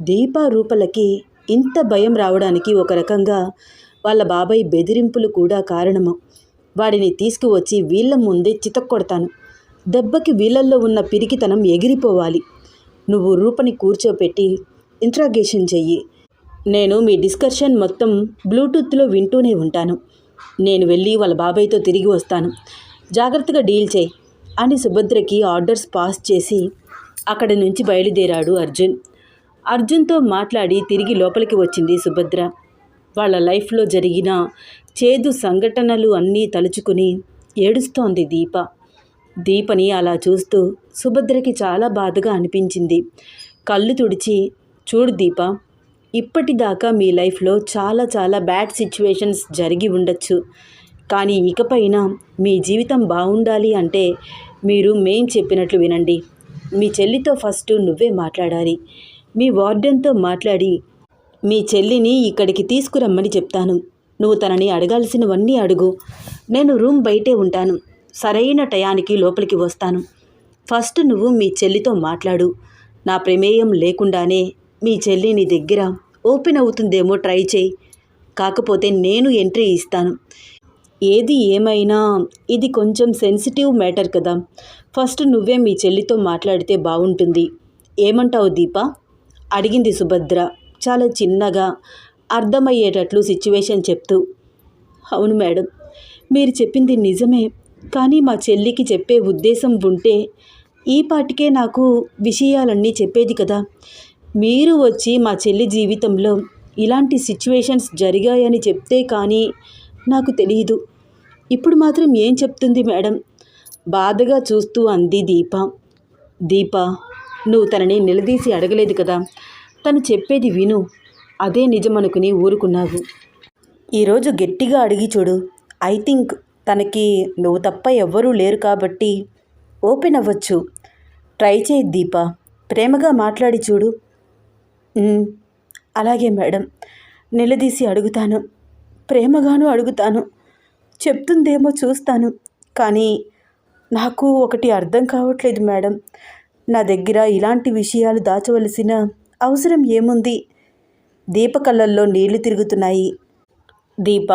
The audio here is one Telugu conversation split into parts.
దీపారూపలకి ఇంత భయం రావడానికి ఒక రకంగా వాళ్ళ బాబాయ్ బెదిరింపులు కూడా కారణము. వాడిని తీసుకువచ్చి వీళ్ళ ముందే చితక్కొడతాను. దెబ్బకి వీళ్ళల్లో ఉన్న పిరికితనం ఎగిరిపోవాలి. నువ్వు రూపని కూర్చోపెట్టి ఇంట్రాగేషన్ చెయ్యి. నేను మీ డిస్కషన్ మొత్తం బ్లూటూత్లో వింటూనే ఉంటాను. నేను వెళ్ళి వాళ్ళ బాబాయ్తో తిరిగి వస్తాను. జాగ్రత్తగా డీల్ చేయి అని సుభద్రకి ఆర్డర్స్ పాస్ చేసి అక్కడి నుంచి బయలుదేరాడు అర్జున్. అర్జున్తో మాట్లాడి తిరిగి లోపలికి వచ్చింది సుభద్ర. వాళ్ళ లైఫ్లో జరిగిన చేదు సంఘటనలు అన్నీ తలుచుకుని ఏడుస్తోంది దీప. దీపని అలా చూస్తూ సుభద్రకి చాలా బాధగా అనిపించింది. కళ్ళు తుడిచి చూడు దీప ఇప్పటిదాకా మీ లైఫ్లో చాలా చాలా బ్యాడ్ సిచ్యువేషన్స్ జరిగి ఉండొచ్చు. కానీ ఇకపైన మీ జీవితం బాగుండాలి అంటే మీరు మేం చెప్పినట్లు వినండి. మీ చెల్లితో ఫస్ట్ నువ్వే మాట్లాడాలి. మీ వార్డెన్తో మాట్లాడి మీ చెల్లిని ఇక్కడికి తీసుకురమ్మని చెప్తాను. నువ్వు తనని అడగాల్సినవన్నీ అడుగు. నేను రూమ్ బయటే ఉంటాను. సరైన టయానికి లోపలికి వస్తాను. ఫస్ట్ నువ్వు మీ చెల్లితో మాట్లాడు. నా ప్రమేయం లేకుండానే మీ చెల్లి నీ దగ్గర ఓపెన్ అవుతుందేమో ట్రై చేయి. కాకపోతే నేను ఎంట్రీ ఇస్తాను. ఏది ఏమైనా ఇది కొంచెం సెన్సిటివ్ మ్యాటర్ కదా. ఫస్ట్ నువ్వే మీ చెల్లితో మాట్లాడితే బాగుంటుంది. ఏమంటావు దీపా? అడిగింది సుభద్ర. చాలా చిన్నగా అర్థమయ్యేటట్లు సిచ్యువేషన్ చెప్తూ అవును మేడం మీరు చెప్పింది నిజమే. కానీ మా చెల్లికి చెప్పే ఉద్దేశం ఉంటే ఈ పాటికే నాకు విషయాలన్నీ చెప్పేది కదా. మీరు వచ్చి మా చెల్లి జీవితంలో ఇలాంటి సిచ్యువేషన్స్ జరిగాయని చెప్తే కానీ నాకు తెలియదు ఇప్పుడు మాత్రం ఏం చెప్తుంది మేడం? బాధగా చూస్తూ అంది దీప. దీప నువ్వు తనని నిలదీసి అడగలేదు కదా. తను చెప్పేది విను. అదే నిజమనుకుని ఊరుకున్నావు. ఈరోజు గట్టిగా అడిగి చూడు. ఐ థింక్ తనకి నువ్వు తప్ప ఎవ్వరూ లేరు కాబట్టి ఓపెన్ అవ్వచ్చు. ట్రై చేయి దీప. ప్రేమగా మాట్లాడి చూడు. అలాగే మేడం. నిలదీసి అడుగుతాను. ప్రేమగాను అడుగుతాను. చెప్తుందేమో చూస్తాను. కానీ నాకు ఒకటి అర్థం కావట్లేదు మేడం. నా దగ్గర ఇలాంటి విషయాలు దాచవలసిన అవసరం ఏముంది? దీప కళ్ళల్లో నీళ్ళు తిరుగుతున్నాయి. దీప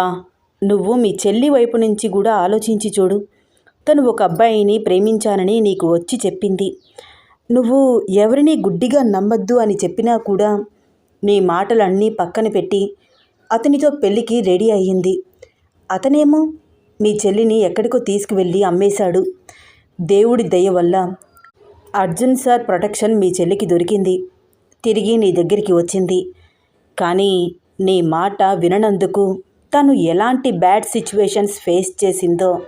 నువ్వు మీ చెల్లి వైపు నుంచి కూడా ఆలోచించి చూడు. తను ఒక అబ్బాయిని ప్రేమించానని నీకు వచ్చి చెప్పింది. నువ్వు ఎవరిని గుడ్డిగా నమ్మద్దు అని చెప్పినా కూడా నీ మాటలన్నీ పక్కన పెట్టి అతనితో పెళ్ళికి రెడీ అయ్యింది. అతనేమో మీ చెల్లిని ఎక్కడికో తీసుకువెళ్ళి అమ్మేశాడు. దేవుడి దయ వల్ల అర్జున్ సార్ ప్రొటెక్షన్ మీ చెల్లికి దొరికింది. తిరిగి నీ దగ్గరికి వచ్చింది. కానీ నీ మాట విననందుకు తను ఎలాంటి బ్యాడ్ సిచ్యువేషన్స్ ఫేస్ చేసిందో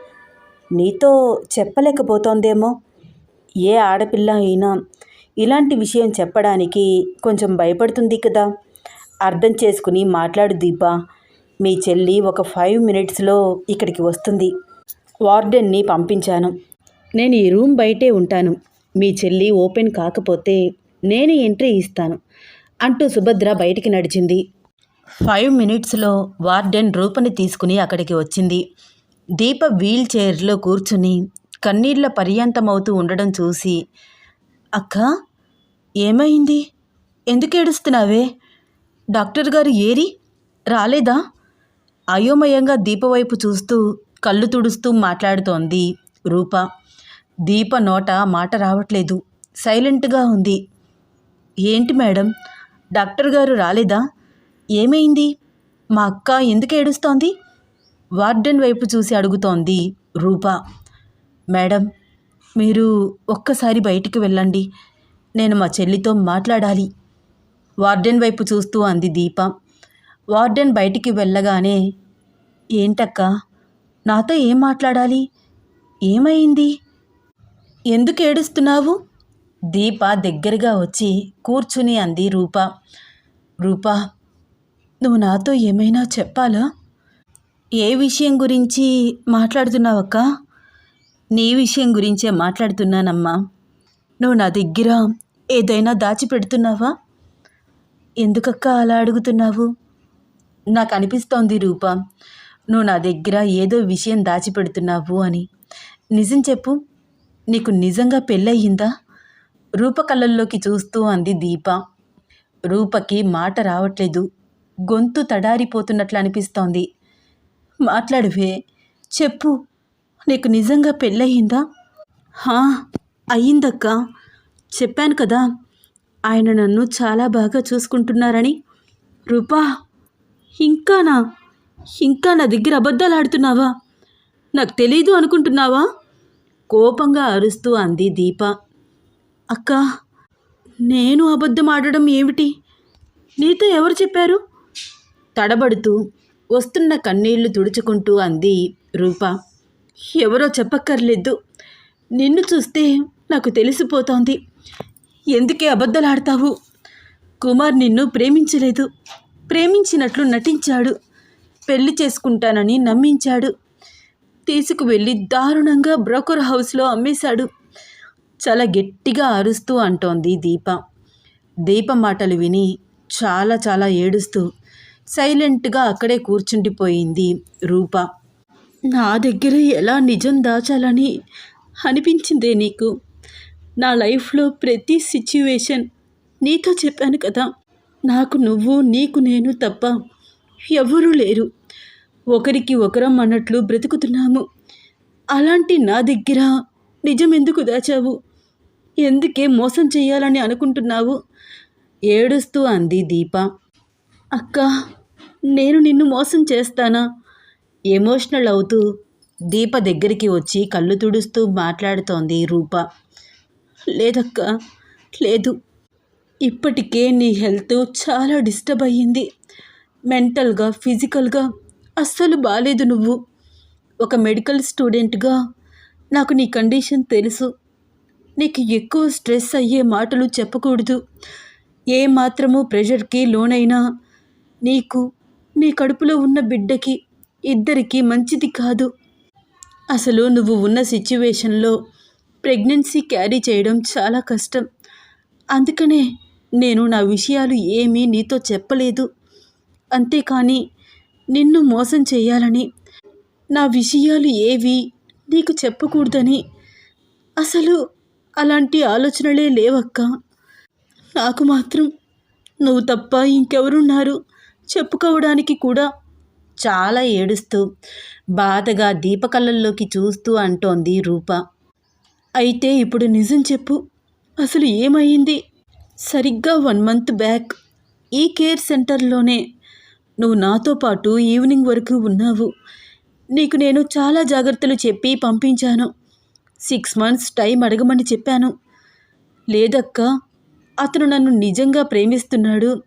నీతో చెప్పలేకపోతోందేమో. ఏ ఆడపిల్ల అయినా ఇలాంటి విషయం చెప్పడానికి కొంచెం భయపడుతుంది కదా. అర్థం చేసుకుని మాట్లాడు దీపా. మీ చెల్లి ఒక ఫైవ్ మినిట్స్లో ఇక్కడికి వస్తుంది. వార్డెన్ని పంపించాను. నేను ఈ రూమ్ బయటే ఉంటాను. మీ చెల్లి ఓపెన్ కాకపోతే నేను ఎంట్రీ ఇస్తాను అంటూ సుభద్ర బయటికి నడిచింది. ఫైవ్ మినిట్స్లో వార్డెన్ రూపని తీసుకుని అక్కడికి వచ్చింది. దీప వీల్ చైర్లో కూర్చుని కన్నీళ్ళ పర్యంతమవుతూ ఉండడం చూసి అక్క ఏమైంది? ఎందుకు ఏడుస్తున్నావే? డాక్టర్ గారు ఏరి? రాలేదా? అయోమయంగా దీప వైపు చూస్తూ కళ్ళు తుడుస్తూ మాట్లాడుతోంది రూప. దీప నోట మాట రావట్లేదు. సైలెంట్గా ఉంది. ఏంటి మేడం? డాక్టర్ గారు రాలేదా? ఏమైంది? మా అక్క ఎందుకు ఏడుస్తోంది? వార్డెన్ వైపు చూసి అడుగుతోంది రూప. మేడం మీరు ఒక్కసారి బయటికి వెళ్ళండి. నేను మా చెల్లితో మాట్లాడాలి. వార్డెన్ వైపు చూస్తూ అంది దీప. వార్డెన్ బయటికి వెళ్ళగానే ఏంటక్క? నాతో ఏం మాట్లాడాలి? ఏమైంది? ఎందుకు ఏడుస్తున్నావు? దీప దగ్గరగా వచ్చి కూర్చుని అంది రూప. రూప నువ్వు నాతో ఏమైనా చెప్పాలా? ఏ విషయం గురించి మాట్లాడుతున్నావక్క? నీ విషయం గురించే మాట్లాడుతున్నానమ్మా. నువ్వు నా దగ్గర ఏదైనా దాచిపెడుతున్నావా? ఎందుకక్క అలా అడుగుతున్నావు? నాకు అనిపిస్తోంది రూప నువ్వు నా దగ్గర ఏదో విషయం దాచిపెడుతున్నావు అని. నిజం చెప్పు. నీకు నిజంగా పెళ్ళయిందా? రూపకళ్ళల్లోకి చూస్తూ అంది దీప. రూపకి మాట రావట్లేదు. గొంతు తడారిపోతున్నట్లు అనిపిస్తోంది. మాట్లాడువే చెప్పు. నీకు నిజంగా పెళ్ళయిందా? హా అయ్యిందక్క. చెప్పాను కదా ఆయన నన్ను చాలా బాగా చూసుకుంటున్నారని. రూపా ఇంకానా? ఇంకా నా దగ్గర అబద్ధాలు ఆడుతున్నావా? నాకు తెలీదు అనుకుంటున్నావా? కోపంగా అరుస్తూ అంది దీప. అక్క నేను అబద్ధం ఆడడం ఏమిటి? నీతో ఎవరు చెప్పారు? తడబడుతూ వస్తున్న కన్నీళ్ళు తుడుచుకుంటూ అంది రూప. ఎవరో చెప్పక్కర్లేదు. నిన్ను చూస్తే నాకు తెలిసిపోతోంది. ఎందుకే అబద్ధలాడతావు? కుమార్ నిన్ను ప్రేమించలేదు. ప్రేమించినట్లు నటించాడు. పెళ్ళి చేసుకుంటానని నమ్మించాడు. తీసుకువెళ్ళి దారుణంగా బ్రోకర్ హౌస్లో అమ్మేశాడు. చాలా గట్టిగా అరుస్తూ అంటోంది దీప. దీప మాటలు విని చాలా చాలా ఏడుస్తూ సైలెంట్గా అక్కడే కూర్చుండిపోయింది రూప. నా దగ్గర ఎలా నిజం దాచాలని అనిపించిందే నీకు? నా లైఫ్లో ప్రతి సిచ్యువేషన్ నీతో చెప్పాను కదా. నాకు నువ్వు నీకు నేను తప్ప ఎవరూ లేరు. ఒకరికి ఒకరం అన్నట్లు బ్రతుకుతున్నాము. అలాంటి నా దగ్గర నిజం ఎందుకు దాచావు? ఎందుకే మోసం చేయాలని అనుకుంటున్నావు? ఏడుస్తూ అంది దీప. అక్క నేను నిన్ను మోసం చేస్తానా? ఎమోషనల్ అవుతూ దీప దగ్గరికి వచ్చి కళ్ళు తుడుస్తూ మాట్లాడుతోంది రూప. లేదక్క లేదు. ఇప్పటికే నీ హెల్త్ చాలా డిస్టర్బ్ అయ్యింది. మెంటల్గా ఫిజికల్గా అస్సలు బాలేదు నువ్వు. ఒక మెడికల్ స్టూడెంట్గా నాకు నీ కండిషన్ తెలుసు. నీకు ఎక్కువ స్ట్రెస్ అయ్యే మాటలు చెప్పకూడదు. ఏ మాత్రము ప్రెషర్కి లోనైనా నీకు నీ కడుపులో ఉన్న బిడ్డకి ఇద్దరికి మంచిది కాదు. అసలు నువ్వు ఉన్న సిచ్యువేషన్లో ప్రెగ్నెన్సీ క్యారీ చేయడం చాలా కష్టం. అందుకనే నేను నా విషయాలు ఏమీ నీతో చెప్పలేదు. అంతేకాని నిన్ను మోసం చేయాలని. నా విషయాలు ఏవి? నీకు చెప్పకూడదని. అసలు అలాంటి ఆలోచనలే లేవక్క. నాకు మాత్రం నువ్వు తప్ప ఇంకెవరున్నారు చెప్పుకోవడానికి కూడా చాలా ఏడుస్తూ బాధగా దీపకళ్ళల్లోకి చూస్తూ అంటోంది రూప. అయితే ఇప్పుడు నిజం చెప్పు. అసలు ఏమైంది? సరిగ్గా వన్ మంత్ బ్యాక్ ఈ కేర్ సెంటర్లోనే నువ్వు నాతో పాటు ఈవినింగ్ వరకు ఉన్నావు. నీకు నేను చాలా జాగ్రత్తలు చెప్పి పంపించాను. సిక్స్ మంత్స్ టైం అడగమని చెప్పాను. లేదక్క అతను నన్ను నిజంగా ప్రేమిస్తున్నాడు.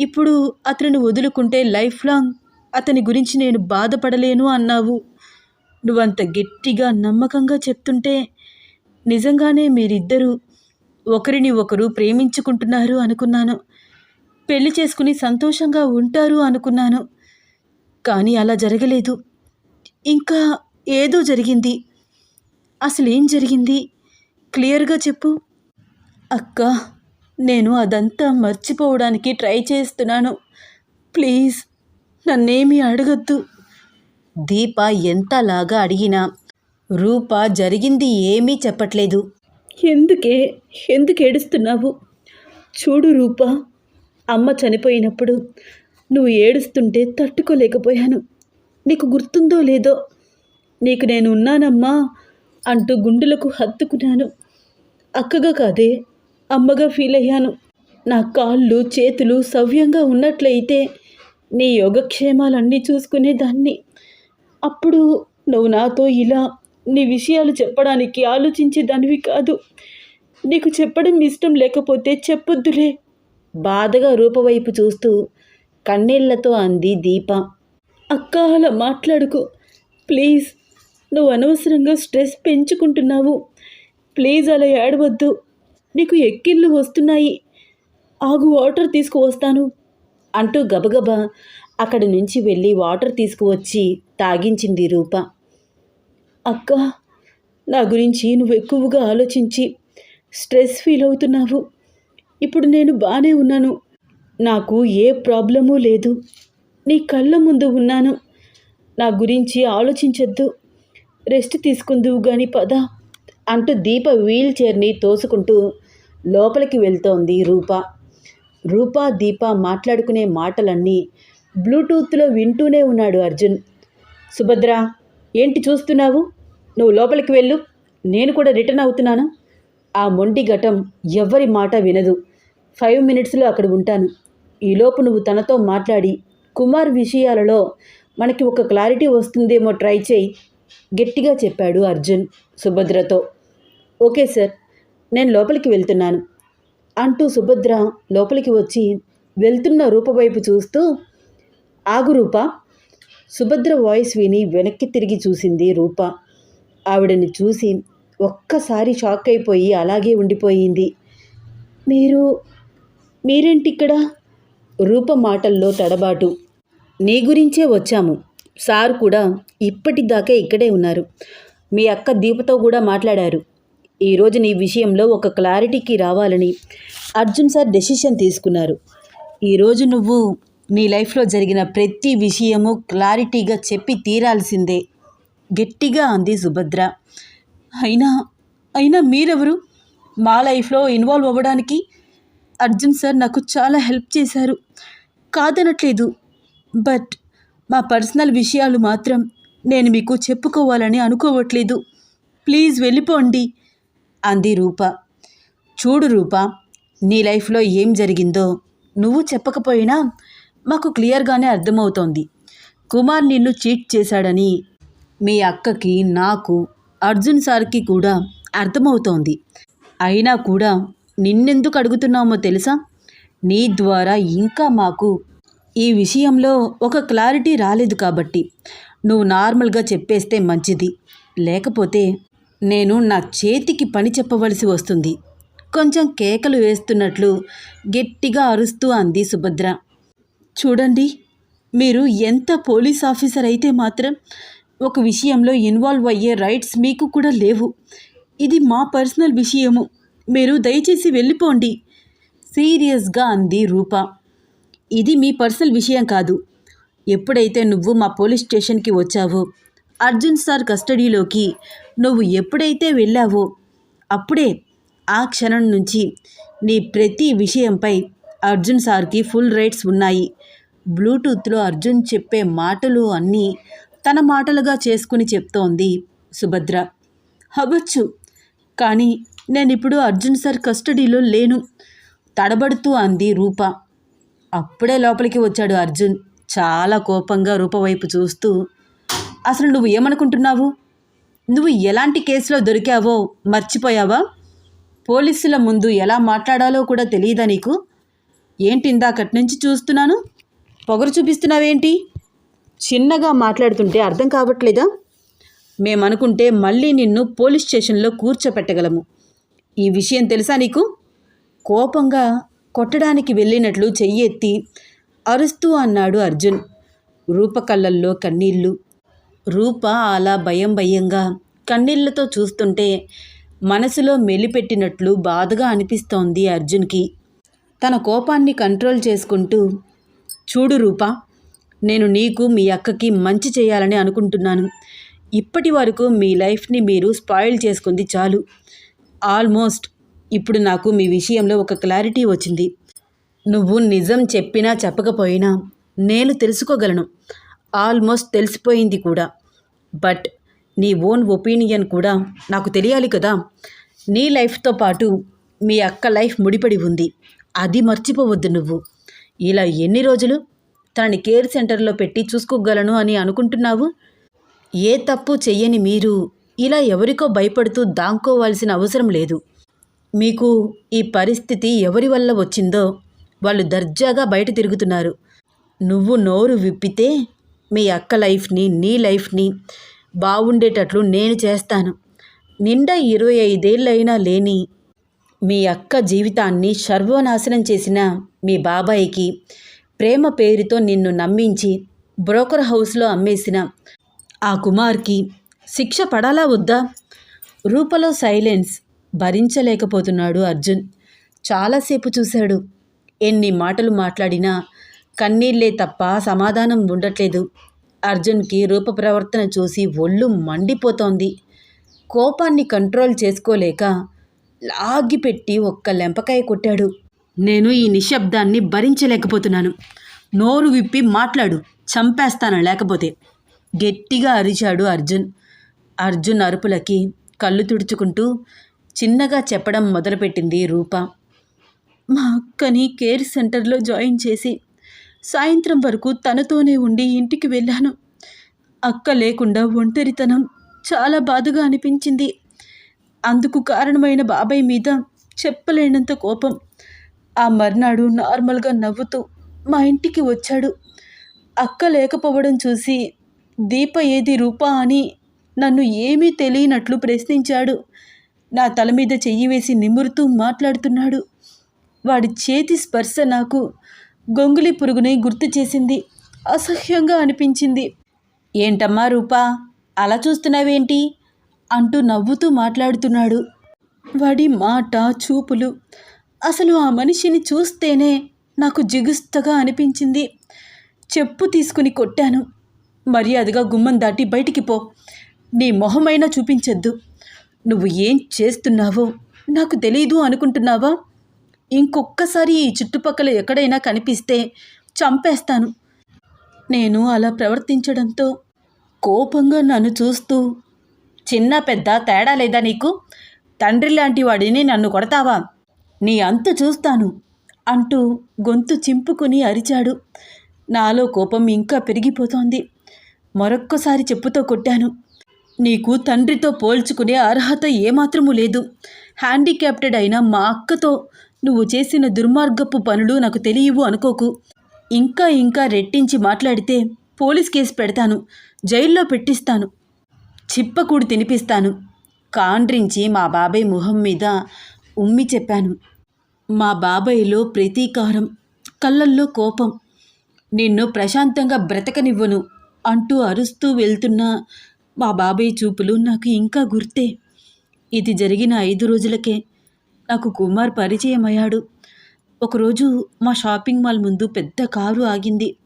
ఇప్పుడు అతనిని వదులుకుంటే లైఫ్ లాంగ్ అతని గురించి నేను బాధపడలేను అన్నావు. నువ్వంత గట్టిగా నమ్మకంగా చెప్తుంటే నిజంగానే మీరిద్దరూ ఒకరిని ఒకరు ప్రేమించుకుంటున్నారు అనుకున్నాను. పెళ్ళి చేసుకుని సంతోషంగా ఉంటారు అనుకున్నాను. కానీ అలా జరగలేదు. ఇంకా ఏదో జరిగింది. అసలు ఏం జరిగింది? క్లియర్గా చెప్పు. అక్క నేను అదంతా మర్చిపోవడానికి ట్రై చేస్తున్నాను. ప్లీజ్ నన్నేమీ అడగద్దు. దీప ఎంతలాగా అడిగినా రూప జరిగింది ఏమీ చెప్పట్లేదు. ఎందుకే? ఎందుకు ఏడుస్తున్నావు? చూడు రూప అమ్మ చనిపోయినప్పుడు నువ్వు ఏడుస్తుంటే తట్టుకోలేకపోయాను. నీకు గుర్తుందో లేదో? నీకు నేను ఉన్నానమ్మా అంటూ గుండెలకు హత్తుకున్నాను. అక్కగా కాదే అమ్మగా ఫీల్ అయ్యాను నా కాళ్ళు చేతులు సవ్యంగా ఉన్నట్లయితే నీ యోగక్షేమాలన్నీ చూసుకునేదాన్ని. అప్పుడు నువ్వు నాతో ఇలా నీ విషయాలు చెప్పడానికి ఆలోచించేదానివి కాదు. నీకు చెప్పడం ఇష్టం లేకపోతే చెప్పొద్దులే. బాధగా రూపవైపు చూస్తూ కన్నీళ్ళతో అంది దీప. అక్క అలా మాట్లాడుకో. ప్లీజ్ నువ్వు అనవసరంగా స్ట్రెస్ పెంచుకుంటున్నావు. ప్లీజ్ అలా ఏడవద్దు. నీకు ఎక్కిళ్ళు వస్తున్నాయి. ఆగు వాటర్ తీసుకువస్తాను. అంటూ గబగబా అక్కడి నుంచి వెళ్ళి వాటర్ తీసుకువచ్చి తాగించింది రూప. అక్క నా గురించి నువ్వు ఎక్కువగా ఆలోచించి స్ట్రెస్ ఫీల్ అవుతున్నావు. ఇప్పుడు నేను బాగానే ఉన్నాను. నాకు ఏ ప్రాబ్లమూ లేదు. నీ కళ్ళ ముందు ఉన్నాను. నా గురించి ఆలోచించొద్దు. రెస్ట్ తీసుకుందువు గాని పద అంటూ దీప వీల్ చైర్ని తోసుకుంటూ లోపలికి వెళ్తోంది రూప. రూప దీప మాట్లాడుకునే మాటలన్నీ బ్లూటూత్లో వింటూనే ఉన్నాడు అర్జున్. సుభద్ర ఏంటి చూస్తున్నావు? నువ్వు లోపలికి వెళ్ళు. నేను కూడా రిటర్న్ అవుతున్నాను. ఆ మొండి ఘటం ఎవ్వరి మాట వినదు. ఫైవ్ మినిట్స్లో అక్కడ ఉంటాను. ఈలోపు నువ్వు తనతో మాట్లాడి కుమార్ విషయాలలో మనకి ఒక క్లారిటీ వస్తుందేమో ట్రై చేయి గట్టిగా చెప్పాడు అర్జున్ సుభద్రతో. ఓకే సార్ నేను లోపలికి వెళ్తున్నాను అంటూ సుభద్ర లోపలికి వచ్చి వెళ్తున్న రూప వైపు చూస్తూ ఆగు రూప. సుభద్ర వాయిస్ విని వెనక్కి తిరిగి చూసింది రూప. ఆవిడని చూసి ఒక్కసారి షాక్ అయిపోయి అలాగే ఉండిపోయింది. మీరు మీరేంటిక్కడ? రూప మాటల్లో తడబాటు. నీ గురించే వచ్చాము. సార్ కూడా ఇప్పటిదాకా ఇక్కడే ఉన్నారు. మీ అక్క దీపతో కూడా మాట్లాడారు. ఈరోజు నీ విషయంలో ఒక క్లారిటీకి రావాలని అర్జున్ సార్ డెసిషన్ తీసుకున్నారు. ఈరోజు నువ్వు నీ లైఫ్లో జరిగిన ప్రతి విషయము క్లారిటీగా చెప్పి తీరాల్సిందే. గట్టిగా అంది సుభద్ర. అయినా అయినా మీరెవరు? మా లైఫ్లో ఇన్వాల్వ్ అవ్వడానికి అర్జున్ సార్ నాకు చాలా హెల్ప్ చేశారు. కాదనట్లేదు. బట్ మా పర్సనల్ విషయాలు మాత్రం నేను మీకు చెప్పుకోవాలని అనుకోవట్లేదు. ప్లీజ్ వెళ్ళిపోండి అంది రూప. చూడు రూప నీ లైఫ్లో ఏం జరిగిందో నువ్వు చెప్పకపోయినా మాకు క్లియర్గానే అర్థమవుతోంది. కుమార్ నిన్ను చీట్ చేశాడని మీ అక్కకి నాకు అర్జున్ సార్కి కూడా అర్థమవుతోంది. అయినా కూడా నిన్నెందుకు అడుగుతున్నామో తెలుసా? నీ ద్వారా ఇంకా మాకు ఈ విషయంలో ఒక క్లారిటీ రాలేదు కాబట్టి. నువ్వు నార్మల్గా చెప్పేస్తే మంచిది. లేకపోతే నేను నా చేతికి పని చెప్పవలసి వస్తుంది. కొంచెం కేకలు వేస్తున్నట్లు గట్టిగా అరుస్తూ అంది సుభద్ర. చూడండి మీరు ఎంత పోలీస్ ఆఫీసర్ అయితే మాత్రం ఒక విషయంలో ఇన్వాల్వ్ అయ్యే రైట్స్ మీకు కూడా లేవు. ఇది మా పర్సనల్ విషయము. మీరు దయచేసి వెళ్ళిపోండి. సీరియస్గా అంది రూప. ఇది మీ పర్సనల్ విషయం కాదు. ఎప్పుడైతే నువ్వు మా పోలీస్ స్టేషన్కి వచ్చావో అర్జున్ సార్ కస్టడీలోకి నువ్వు ఎప్పుడైతే వెళ్ళావో అప్పుడే ఆ క్షణం నుంచి నీ ప్రతి విషయంపై అర్జున్ సార్కి ఫుల్ రైట్స్ ఉన్నాయి. బ్లూటూత్లో అర్జున్ చెప్పే మాటలు అన్నీ తన మాటలుగా చేసుకుని చెప్తోంది సుభద్ర. అవ్వచ్చు కానీ నేను ఇప్పుడు అర్జున్ సార్ కస్టడీలో లేను. తడబడుతూ అంది రూప. అప్పుడే లోపలికి వచ్చాడు అర్జున్. చాలా కోపంగా రూప వైపు చూస్తూ అసలు నువ్వు ఏమనుకుంటున్నావు? నువ్వు ఎలాంటి కేసులో దొరికావో మర్చిపోయావా? పోలీసుల ముందు ఎలా మాట్లాడాలో కూడా తెలియదా నీకు? ఏంటి ఇందాకటి నుంచి చూస్తున్నాను? పొగరు చూపిస్తున్నావేంటి? చిన్నగా మాట్లాడుతుంటే అర్థం కావట్లేదా? మేమనుకుంటే మళ్ళీ నిన్ను పోలీస్ స్టేషన్లో కూర్చోపెట్టగలము. ఈ విషయం తెలుసా నీకు? కోపంగా కొట్టడానికి వెళ్ళినట్లు చెయ్యెత్తి అరుస్తూ అన్నాడు అర్జున్. రూప కళ్ళల్లో కన్నీళ్ళు రూప అలా భయం భయంగా కన్నీళ్ళతో చూస్తుంటే మనసులో మెలిపెట్టినట్లు బాధగా అనిపిస్తోంది అర్జున్కి. తన కోపాన్ని కంట్రోల్ చేసుకుంటూ చూడు రూప నేను నీకు మీ అక్కకి మంచి చేయాలని అనుకుంటున్నాను. ఇప్పటి వరకు మీ లైఫ్ని మీరు స్పాయిల్ చేసుకుంది చాలు. ఆల్మోస్ట్ ఇప్పుడు నాకు మీ విషయంలో ఒక క్లారిటీ వచ్చింది. నువ్వు నిజం చెప్పినా చెప్పకపోయినా నేను తెలుసుకోగలను. ఆల్మోస్ట్ తెలిసిపోయింది కూడా. బట్ నీ ఓన్ ఒపీనియన్ కూడా నాకు తెలియాలి కదా. నీ లైఫ్తో పాటు మీ అక్క లైఫ్ ముడిపడి ఉంది. అది మర్చిపోవద్దు నువ్వు. ఇలా ఎన్ని రోజులు తనని కేర్ సెంటర్లో పెట్టి చూసుకోగలను అని అనుకుంటున్నావు? ఏ తప్పు చెయ్యని మీరు ఇలా ఎవరికో భయపడుతూ దాంకోవాల్సిన అవసరం లేదు. మీకు ఈ పరిస్థితి ఎవరి వల్ల వచ్చిందో వాళ్ళు దర్జాగా బయట తిరుగుతున్నారు. నువ్వు నోరు విప్పితే మీ అక్క లైఫ్ని నీ లైఫ్ని బాగుండేటట్లు నేను చేస్తాను. నిండా ఇరవై ఐదేళ్ళైనా లేని మీ అక్క జీవితాన్ని సర్వనాశనం చేసిన మీ బాబాయికి ప్రేమ పేరుతో నిన్ను నమ్మించి బ్రోకర్ హౌస్లో అమ్మేసిన ఆ కుమార్కి శిక్ష పడాలా వద్దా? రూపలో సైలెన్స్ భరించలేకపోతున్నాడు అర్జున్. చాలాసేపు చూశాడు. ఎన్ని మాటలు మాట్లాడినా కన్నీళ్ళే తప్ప సమాధానం ఉండట్లేదు. అర్జున్కి రూప ప్రవర్తన చూసి ఒళ్ళు మండిపోతోంది. కోపాన్ని కంట్రోల్ చేసుకోలేక లాగిపెట్టి ఒక్క లెంపకాయ కొట్టాడు. నేను ఈ నిశ్శబ్దాన్ని భరించలేకపోతున్నాను. నోరు విప్పి మాట్లాడు చంపేస్తాను లేకపోతే? గట్టిగా అరిచాడు అర్జున్. అర్జున్ అరుపులకి కళ్ళు తుడుచుకుంటూ చిన్నగా చెప్పడం మొదలుపెట్టింది రూప. మా అక్కని కేర్ సెంటర్లో జాయిన్ చేసి సాయంత్రం వరకు తనతోనే ఉండి ఇంటికి వెళ్ళాను. అక్క లేకుండా ఒంటరితనం చాలా బాధగా అనిపించింది. అందుకు కారణమైన బాబాయ్ మీద చెప్పలేనంత కోపం. ఆ మర్నాడు నార్మల్గా నవ్వుతూ మా ఇంటికి వచ్చాడు. అక్క లేకపోవడం చూసి దీప ఏది రూపా అని నన్ను ఏమీ తెలియనట్లు ప్రశ్నించాడు. నా తల మీద చెయ్యి వేసి నిమురుతూ మాట్లాడుతున్నాడు. వాడి చేతి స్పర్శ నాకు గొంగులి పురుగుని గుర్తు చేసింది. అసహ్యంగా అనిపించింది. ఏంటమ్మా రూపా అలా చూస్తున్నావేంటి? అంటూ నవ్వుతూ మాట్లాడుతున్నాడు. వాడి మాట చూపులు అసలు ఆ మనిషిని చూస్తేనే నాకు జిగుస్తగా అనిపించింది. చెప్పు తీసుకుని కొట్టాను. మర్యాదగా గుమ్మం దాటి బయటికి పో. నీ మొహమైనా చూపించొద్దు. నువ్వు ఏం చేస్తున్నావో నాకు తెలీదు అనుకుంటున్నావా? ఇంకొక్కసారి ఈ చుట్టుపక్కల ఎక్కడైనా కనిపిస్తే చంపేస్తాను. నేను అలా ప్రవర్తించడంతో కోపంగా నన్ను చూస్తూ చిన్న పెద్ద తేడా లేదా నీకు? తండ్రి లాంటి వాడిని నన్ను కొడతావా? నీ అంత చూస్తాను అంటూ గొంతు చింపుకుని అరిచాడు. నాలో కోపం ఇంకా పెరిగిపోతోంది. మరొక్కసారి చెప్పుతో కొట్టాను. నీకు తండ్రితో పోల్చుకునే అర్హత ఏమాత్రము లేదు. హ్యాండిక్యాప్టెడ్ అయిన మా అక్కతో నువ్వు చేసిన దుర్మార్గపు పనులు నాకు తెలియవు అనుకోకు. ఇంకా ఇంకా రెట్టించి మాట్లాడితే పోలీస్ కేసు పెడతాను జైల్లో పెట్టిస్తాను చిప్పకూడు తినిపిస్తాను కాండ్రించి మా బాబాయ్ మొహం మీద ఉమ్మి చెప్పాను. మా బాబాయ్లో ప్రతీకారం కళ్ళల్లో కోపం. నిన్ను ప్రశాంతంగా బ్రతకనివ్వను అంటూ అరుస్తూ వెళ్తున్న మా బాబాయ్ చూపులు నాకు ఇంకా గుర్తే. ఇది జరిగిన ఐదు రోజులకే నాకు కుమార్ పరిచయం అయ్యాడు ఒకరోజు మా షాపింగ్ మాల్ ముందు పెద్ద కారు ఆగింది.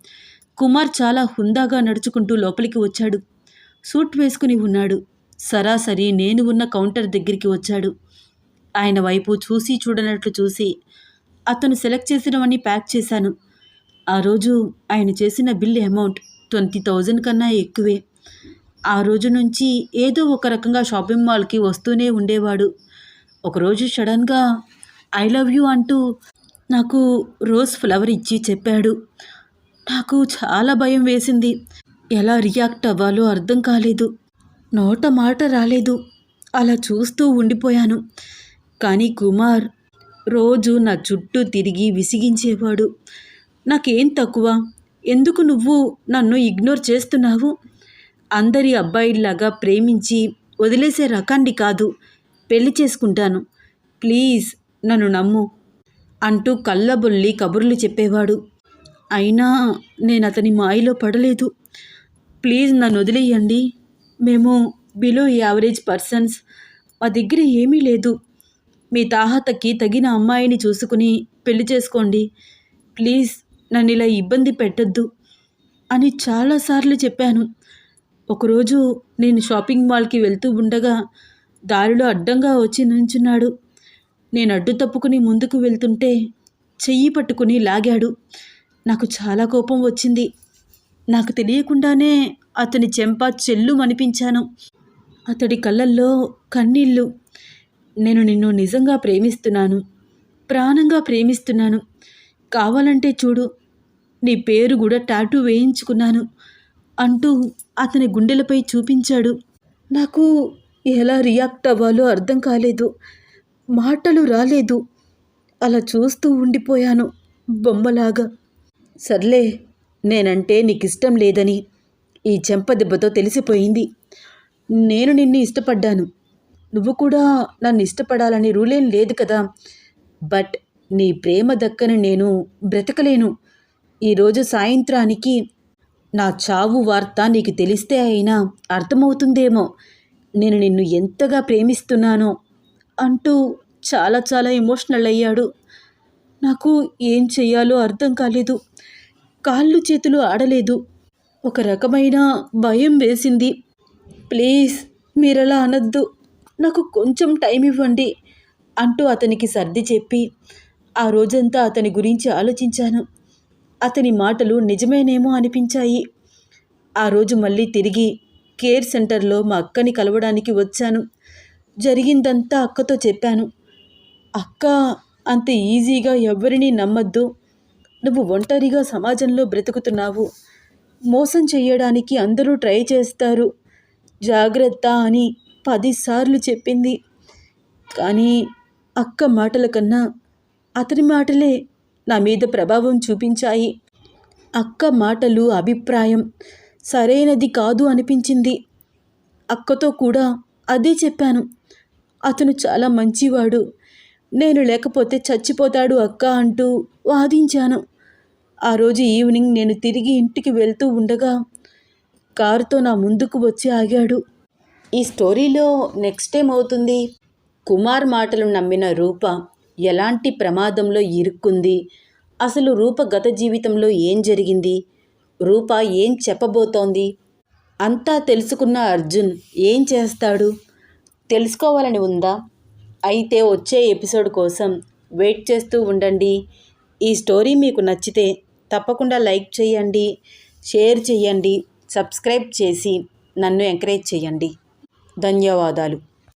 కుమార్ చాలా హుందాగా నడుచుకుంటూ లోపలికి వచ్చాడు. సూట్ వేసుకుని ఉన్నాడు. సరాసరి నేను ఉన్న కౌంటర్ దగ్గరికి వచ్చాడు. ఆయన వైపు చూసి చూడనట్లు చూసి అతను సెలెక్ట్ చేసినవన్నీ ప్యాక్ చేశాను. ఆ రోజు ఆయన చేసిన బిల్ అమౌంట్ ట్వంటీ థౌజండ్ కన్నా ఎక్కువే. ఆ రోజు నుంచి ఏదో ఒక రకంగా షాపింగ్ మాల్కి వస్తూనే ఉండేవాడు. ఒకరోజు సడన్గా ఐ లవ్ యూ అంటూ నాకు రోజ్ ఫ్లవర్ ఇచ్చి చెప్పాడు. నాకు చాలా భయం వేసింది. ఎలా రియాక్ట్ అవ్వాలో అర్థం కాలేదు. నోట మాట రాలేదు. అలా చూస్తూ ఉండిపోయాను. కానీ కుమార్ రోజు నా చుట్టూ తిరిగి విసిగించేవాడు. నాకేం తక్కువ? ఎందుకు నువ్వు నన్ను ఇగ్నోర్ చేస్తున్నావు? అందరి అబ్బాయిల్లాగా ప్రేమించి వదిలేసే రకాన్ని కాదు. పెళ్ళి చేసుకుంటాను. ప్లీజ్ నన్ను నమ్ము అంటూ కళ్ళబొల్లి కబుర్లు చెప్పేవాడు. అయినా నేను అతని మాయలో పడలేదు. ప్లీజ్ నన్ను వదిలేయండి. మేము బిలో యావరేజ్ పర్సన్స్. మా దగ్గర ఏమీ లేదు. మీ తాహతకి తగిన అమ్మాయిని చూసుకుని పెళ్ళి చేసుకోండి. ప్లీజ్ నన్ను ఇలా ఇబ్బంది పెట్టద్దు అని చాలాసార్లు చెప్పాను. ఒకరోజు నేను షాపింగ్ మాల్కి వెళ్తూ ఉండగా దారిలో అడ్డంగా వచ్చి నుంచున్నాడు నేను అడ్డు తప్పుకుని ముందుకు వెళ్తుంటే చెయ్యి పట్టుకుని లాగాడు. నాకు చాలా కోపం వచ్చింది. నాకు తెలియకుండానే అతని చెంప చెల్లు అనిపించాను అతడి కళ్ళల్లో కన్నీళ్ళు. నేను నిన్ను నిజంగా ప్రేమిస్తున్నాను. ప్రాణంగా ప్రేమిస్తున్నాను. కావాలంటే చూడు. నీ పేరు కూడా టాటూ వేయించుకున్నాను అంటూ అతని గుండెలపై చూపించాడు. నాకు ఎలా రియాక్ట్ అవ్వాలో అర్థం కాలేదు. మాటలు రాలేదు. అలా చూస్తూ ఉండిపోయాను బొమ్మలాగా. సర్లే నేనంటే నీకు ఇష్టం లేదని ఈ చెంప దెబ్బతో తెలిసిపోయింది. నేను నిన్ను ఇష్టపడ్డాను. నువ్వు కూడా నన్ను ఇష్టపడాలని రూలేం లేదు కదా. బట్ నీ ప్రేమ దక్కని నేను బ్రతకలేను. ఈరోజు సాయంత్రానికి నా చావు వార్త నీకు తెలిస్తే అయినా అర్థమవుతుందేమో. నేను నిన్ను ఎంతగా ప్రేమిస్తున్నానో అంటూ చాలా చాలా ఎమోషనల్ అయ్యాడు. నాకు ఏం చెయ్యాలో అర్థం కాలేదు. కాళ్ళు చేతులు ఆడలేదు. ఒక రకమైన భయం వేసింది. ప్లీజ్ మీరలా అనొద్దు. నాకు కొంచెం టైం ఇవ్వండి అంటూ అతనికి సర్ది చెప్పి ఆ రోజంతా అతని గురించి ఆలోచించాను. అతని మాటలు నిజమేనేమో అనిపించాయి. ఆ రోజు మళ్ళీ తిరిగి కేర్ సెంటర్లో మా అక్కని కలవడానికి వచ్చాను. జరిగిందంతా అక్కతో చెప్పాను. అక్క అంత ఈజీగా ఎవరినీ నమ్మద్దు. నువ్వు ఒంటరిగా సమాజంలో బ్రతుకుతున్నావు. మోసం చేయడానికి అందరూ ట్రై చేస్తారు. జాగ్రత్త అని పదిసార్లు చెప్పింది. కానీ అక్క మాటల కన్నా అతని మాటలే నా మీద ప్రభావం చూపించాయి. అక్క మాటలు అభిప్రాయం సరైనది కాదు అనిపించింది. అక్కతో కూడా అదే చెప్పాను. అతను చాలా మంచివాడు. నేను లేకపోతే చచ్చిపోతాడు అక్క అంటూ వాదించాను. ఆ రోజు ఈవినింగ్ నేను తిరిగి ఇంటికి వెళ్తూ ఉండగా కారుతో నా ముందుకు వచ్చి ఆగాడు. ఈ స్టోరీలో నెక్స్ట్ ఏమవుతుంది? కుమార్ మాటలు నమ్మిన రూప ఎలాంటి ప్రమాదంలో ఇరుక్కుంది? అసలు రూప గత జీవితంలో ఏం జరిగింది? రూప ఏం చెప్పబోతోంది? అంతా తెలుసుకున్న అర్జున్ ఏం చేస్తాడు? తెలుసుకోవాలని ఉందా? అయితే వచ్చే ఎపిసోడ్ కోసం వెయిట్ చేస్తూ ఉండండి. ఈ స్టోరీ మీకు నచ్చితే తప్పకుండా లైక్ చేయండి షేర్ చేయండి సబ్స్క్రైబ్ చేసి నన్ను ఎంకరేజ్ చేయండి. ధన్యవాదాలు.